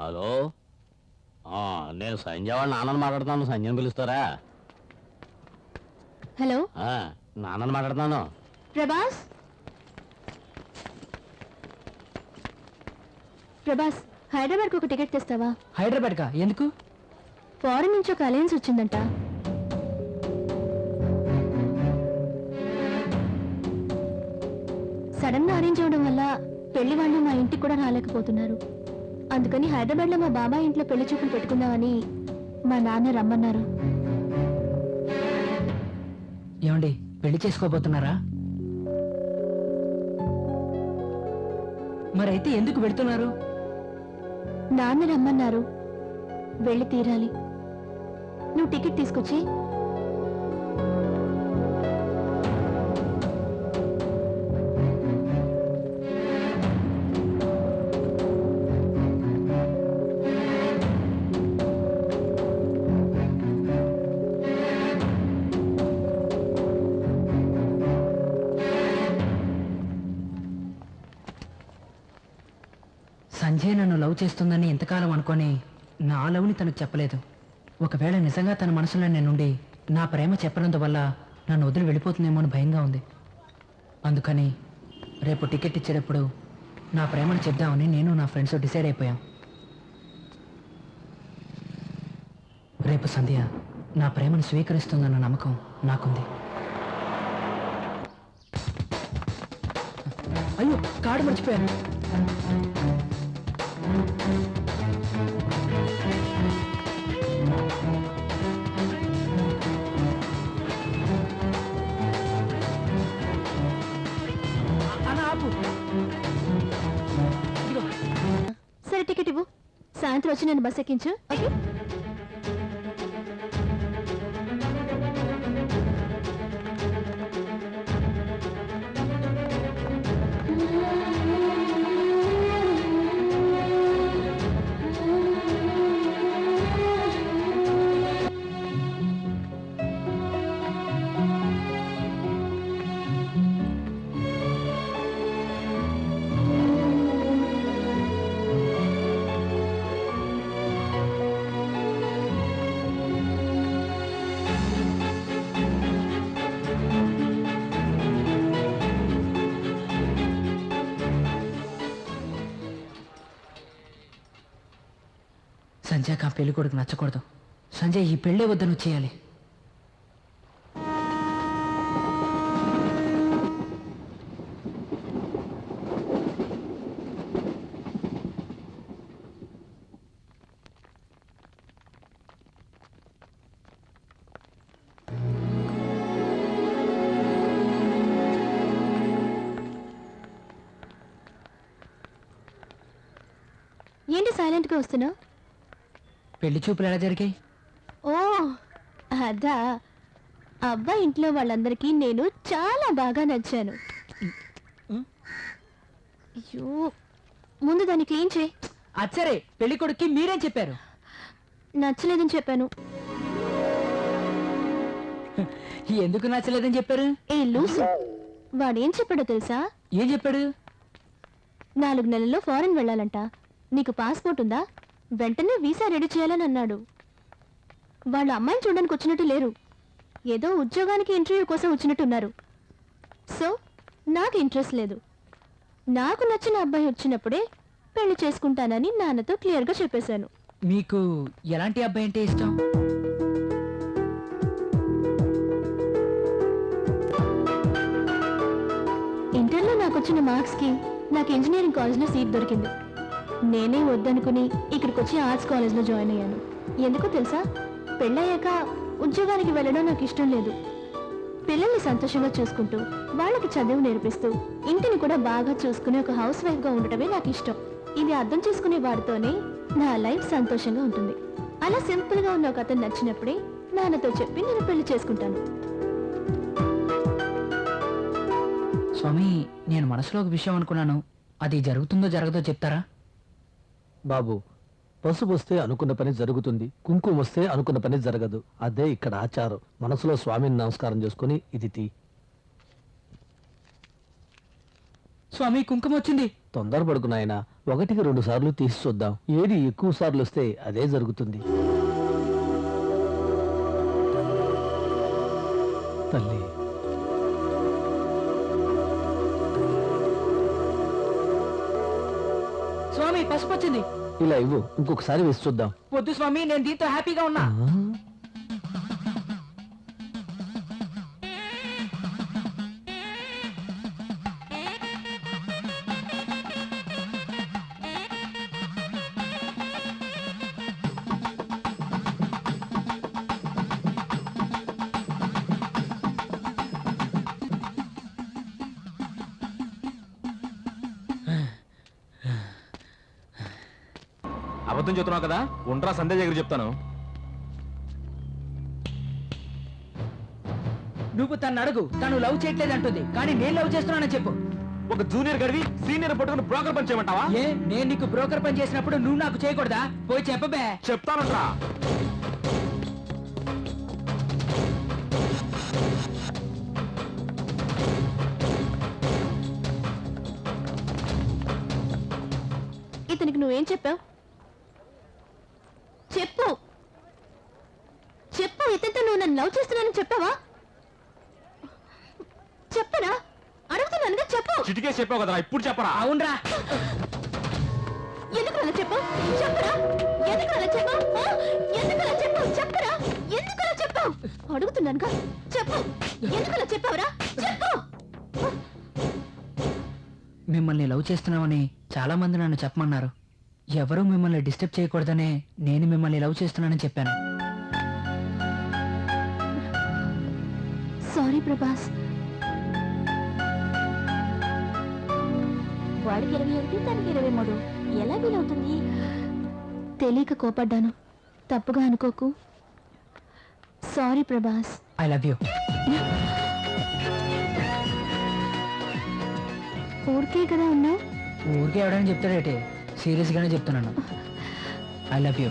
Hello? ఆ, నేను సంజయ్ వాళ్ళ నాన్నని మాట్లాడుతున్నాను. సంజయ్ పిలుస్తారా? హలో? ఆ, నాన్నని మాట్లాడుతున్నాను. ప్రభాస్? ప్రభాస్ హైదరాబాద్కి ఒక టికెట్ తెస్తావా? హైదరాబాద్కా? ఎందుకు? ఫారెన్ నుంచి ఒక అలయన్స్ వచ్చిందంట. సడన్గా అరేంజ్ అవడం వల్ల పెళ్ళి వాళ్ళు మా ఇంటికి కూడా రాలేకపోతున్నారు. అందుకని హైదరాబాద్లో మా బాబాయ్ ఇంట్లో పెళ్ళి చూపులు పెట్టుకుందామని మా నాన్న రమ్మన్నారు. ఏమండి పెళ్ళి చేసుకోబోతున్నారా? మరైతే ఎందుకు వెళ్తున్నారు నాన్న రమ్మన్నారు. వెళ్ళి తీరాలి. నువ్వు టికెట్ తీసుకొచ్చి సంధ్య నన్ను లవ్ చేస్తుందని ఎంతకాలం అనుకొని నా లవ్ని తనకు చెప్పలేదు. ఒకవేళ నిజంగా తన మనసులో నేనుండి నా ప్రేమ చెప్పనందువల్ల నన్ను వదిలి వెళ్ళిపోతుందేమో అని భయంగా ఉంది. అందుకని రేపు టికెట్ ఇచ్చేటప్పుడు నా ప్రేమను చెప్దామని నేను నా ఫ్రెండ్స్ డిసైడ్ అయిపోయాం. రేపు సంధ్య నా ప్రేమను స్వీకరిస్తుందన్న నమ్మకం నాకుంది. అయ్యో కార్డు మర్చిపోయాను. సరే టికెట్ ఇవ్వు. సాయంత్రం వచ్చి నేను బస్ ఎక్కించు. ఓకే? సంజయ్కి ఆ పెళ్ళి కొడుకు నచ్చకూడదు. సంజయ్ ఈ పెళ్ళే వద్దను చేయాలి. ఏంటి సైలెంట్గా వస్తున్నావు? పెళ్ళి చూపులు ఎలా జరిగాయి? ఓ అదా. అబ్బాయి ఇంట్లో వాళ్ళందరికీ నేను చాలా బాగా నచ్చాను. అయ్యో ముందు దాన్ని క్లీన్ చేయి. అచ్చరే పెళ్ళి కొడుక్కి మీరేం చెప్పారు? నచ్చలేదని చెప్పాను. ఎందుకు నచ్చలేదని చెప్పారు? ఏ లూసు వాడేం చెప్పాడో తెలుసా? ఏం చెప్పాడు? నాలుగు నెలల్లో ఫారెన్ వెళ్ళాలంట. నీకు పాస్పోర్ట్ ఉందా? వెంటనే వీసా రెడీ చేయాలని అన్నాడు. వాళ్ళ అమ్మాయిని చూడడానికి వచ్చినట్టు లేరు. ఏదో ఉద్యోగానికి ఇంటర్వ్యూ కోసం వచ్చినట్టున్నారు. సో నాకు ఇంట్రెస్ట్ లేదు. నాకు నచ్చిన అబ్బాయి వచ్చినప్పుడే పెళ్ళి చేసుకుంటానని నాన్నతో క్లియర్గా చెప్పేశాను. మీకు ఎలాంటి అబ్బాయి అంటే ఇష్టం? ఇంటర్లో నాకు వచ్చిన మార్క్స్కి నాకు ఇంజనీరింగ్ కాలేజ్లో సీట్ దొరికింది. నేనే వద్దనుకుని ఇక్కడికి వచ్చి ఆర్ట్స్ కాలేజ్లో జాయిన్ అయ్యాను. ఎందుకో తెలుసా? పెళ్ళయ్యాక ఉద్యోగానికి వెళ్ళడం నాకు ఇష్టం లేదు. పిల్లల్ని సంతోషంగా చూసుకుంటూ వాళ్ళకి చదువు నేర్పిస్తూ ఇంటిని కూడా బాగా చూసుకునే ఒక హౌస్ వైఫ్గా ఉండటమే నాకు ఇష్టం. ఇది అర్థం చేసుకునే వాడితోనే నా లైఫ్ సంతోషంగా ఉంటుంది. అలా సింపుల్గా ఉన్న ఒక అతను నచ్చినప్పుడే నాన్నతో చెప్పి నేను పెళ్ళి చేసుకుంటాను. స్వామి నేను మనసులో ఒక విషయం అనుకున్నాను. అది జరుగుతుందో జరగదో చెప్తారా? బాబు పసుపు వస్తే అనుకున్న పని జరుగుతుంది కుంకుమ వస్తే అనుకున్న పని జరగదు. అదే ఇక్కడ ఆచారం. మనసులో స్వామిని నమస్కారం చేసుకుని ఇది తీ. స్వామి కుంకుమ వచ్చింది. తొందరపడుకు నాయనా ఒకటికి రెండు సార్లు తీసి చూద్దాం. ఏది ఎక్కువ సార్లు వస్తే అదే జరుగుతుంది. తల్లి పసుపు వచ్చింది ఇలా ఇవ్వు ఇంకొకసారి వేసి చూద్దాం. వద్దు స్వామి నేను దీంతో హ్యాపీగా ఉన్నా. అబద్ధం చెప్తున్నావు కదా? ఉండరా సందే దగ్గర చెప్తాను. నువ్వు తను అడుగు తను లవ్ చేయట్లేదు అంటుంది కానీ నేను లవ్ చేస్తున్నానని చెప్పు. ఒక జూనియర్ గడివి సీనియర్ పట్టుకుని బ్రోకర్ పని చేయమంటావా? ఏ నేను నీకు బ్రోకర్ పని చేసినప్పుడు నువ్వు నాకు చేయకూడదా? పోయి చెప్పబే. చెప్తానుట్రా. ఇతనికి నువ్వేం చెప్పావు? చెప్పు. చెప్పు ఇతనితో నువ్వు నన్ను లవ్ చేస్తున్నానని చెప్పావా? చెప్పనా? అడుగుతున్నానుగా చెప్పు. చిటికే చెప్పావు కదరా ఇప్పుడు చెప్పరా? అవునరా. ఎందుకు అలా చెప్పు? చెప్పరా ఎందుకు అలా చెప్పు? ఆ? ఎందుకు అలా చెప్పు? చెప్పరా ఎందుకు అలా చెప్పు? అడుగుతున్నానుగా. చెప్పు. ఎందుకు అలా చెప్పావురా? చెప్పు. మిమ్మల్ని లవ్ చేస్తున్నామని చాలా మంది నన్ను చెప్పమన్నారు. ఎవరూ మిమ్మల్ని డిస్టర్బ్ చేయకూడదనే నేను మిమ్మల్ని లవ్ చేస్తున్నానని చెప్పాను. సారీ ప్రభాస్. వాడికి ఇరవై ఒకటి తనకి ఇరవై మూడు. ఎలా వీలవుతుంది? తెలియక కోపడ్డాను. తప్పుగా అనుకోకు. Sorry Prabhas. I love you. ఊరికే కదా ఉన్నావు? ఊరికే ఎవడని చెప్తాడేటి? సీరియస్గానే చెప్తున్నాను. I love you.